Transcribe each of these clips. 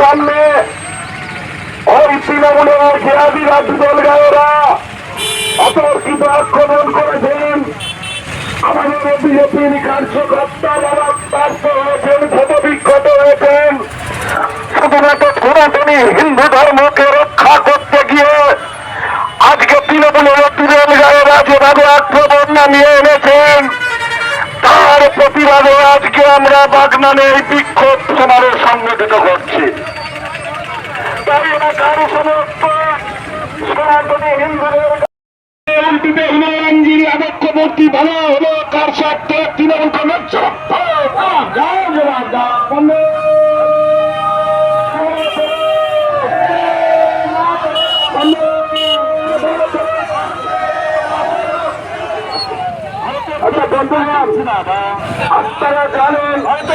সামনে ওই তৃণমূলের খেয়াদি রাজ্য দল গায়েরা অতর্কিত আক্রমণ করেছেন। আমাদের বিজেপির কার্যকর্তা মারাত্মার্থ হয়েছেন ক্ষতবিক্ষত হয়েছেন। শুধুমাত্র হিন্দু ধর্মকে রক্ষা করতে গিয়ে আজকে তৃণমূলের তৃণমূল গায়েরা যেভাবে আক্রমণ নামিয়ে এনেছেন, তার প্রতিবাদে আজকে আমরা বাগনানে বিক্ষোভ সমাবেশ সংগঠিত করছি তাই এলাকার সমস্ত সনাতনী হিন্দুদের এমপিতে হুমায়ুনজির আবক্ষবর্তী ভালো হলো কার স্বার্থে তৃণমূল কংগ্রেস জবাব দাও আচ্ছা আপনারা জানেন হয়তো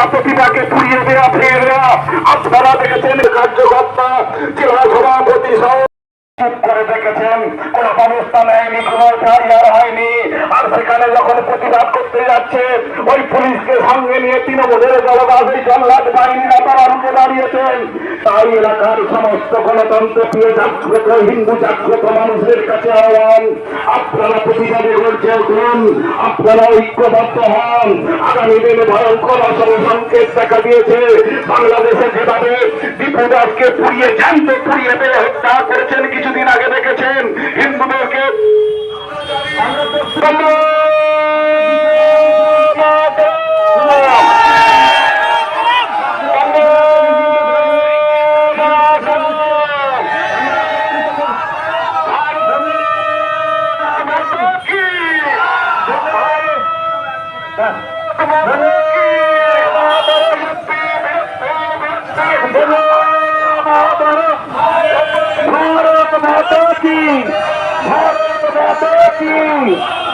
দুর্গা প্রতিমাকে পুড়িয়ে দেওয়া ফিরে দেওয়া আপনারা দেখেছেন কার্যকর্তা জেলা সভাপতি সহ করে দেখেছেন, কোন ব্যবস্থা নেয়নি, কোন হয়নি। আর সেখানে যখন প্রতিবাদ করতে যাচ্ছে, ওই পুলিশকে সঙ্গে নিয়ে তৃণমূলের জলদাস এই জল্লাদ বাহিনীরা তারা রুখে দাঁড়িয়েছেন। তাই এলাকার সমস্ত গণতন্ত্র প্রিয় জাগ্রত, হিন্দু জাগ্রত মানুষের কাছে আহ্বান, আপনারা প্রতিবাদে গড়ছে উঠুন, আপনারা ঐক্যবদ্ধ হন। আগামী দিনে ভয়ঙ্কর অসম সংকেত দেখা দিয়েছে। বাংলাদেশে যেভাবে দীপু দাসকে পুড়িয়ে, জ্যান্ত পুড়িয়ে দিয়ে হত্যা করেছেন, কিছুদিন আগে দেখেছেন হিন্দুদেরকে। মাতা কি ভারত মাতা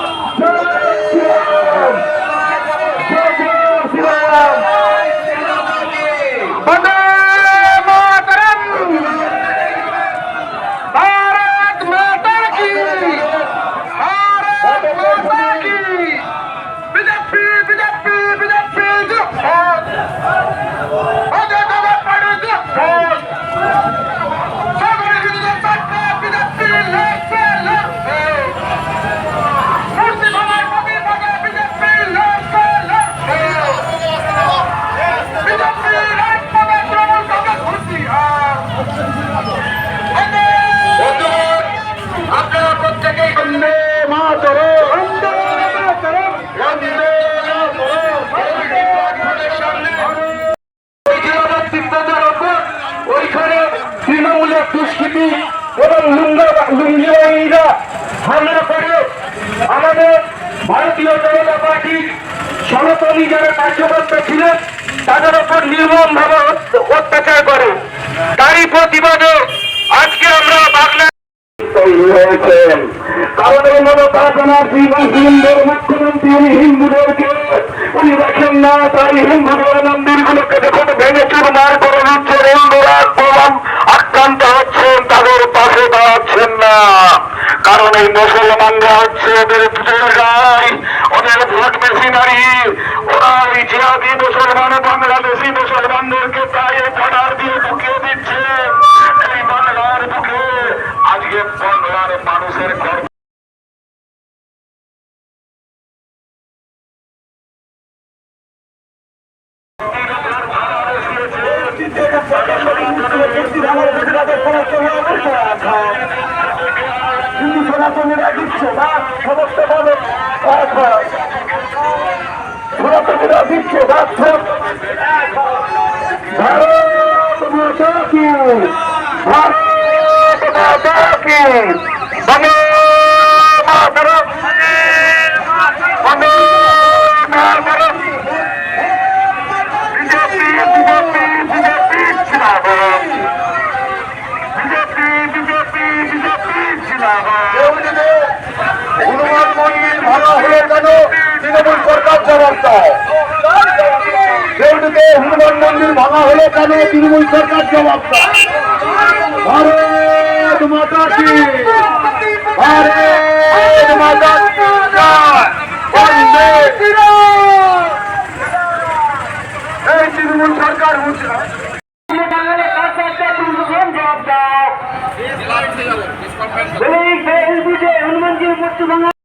দুষ্কৃতি এবং লুঙ্গিবাহিনীরা হামলা করে আমাদের ভারতীয় জনতা পার্টির সনাতনী যারা কার্যকর্তা ছিলেন, তাদের উপর নির্মম ভাবে অত্যাচার করে। তারই প্রতিবাদে আজকে আমরা বাংলা না তাই হিন্দুদের ভেঙে আক্রান্ত হচ্ছেন তাদের পাশে দাঁড়াচ্ছেন না কারণ এই মুসলমানরা হচ্ছে ওদের গাই ওদের ভোট মেশিনারি ওরা এই জিহাদি মুসলমান বাংলাদেশি মুসলমানদেরকে প্রায় বর্ডার দিয়ে ঢুকিয়ে দিচ্ছে এই বাংলার বুকে আজকে বাংলার মানুষের গর্ব হিন্দু সনাতনীরা দিচ্ছে না? সমস্ত মানুষ সনাতনীরা দিচ্ছে না? ভারত ভারত হনুমান মন্দির ভাঙা হলো কেন তৃণমূল সরকার জবাব। ভারত মাতা কি ভারত মাতা। এই তৃণমূল সরকার না।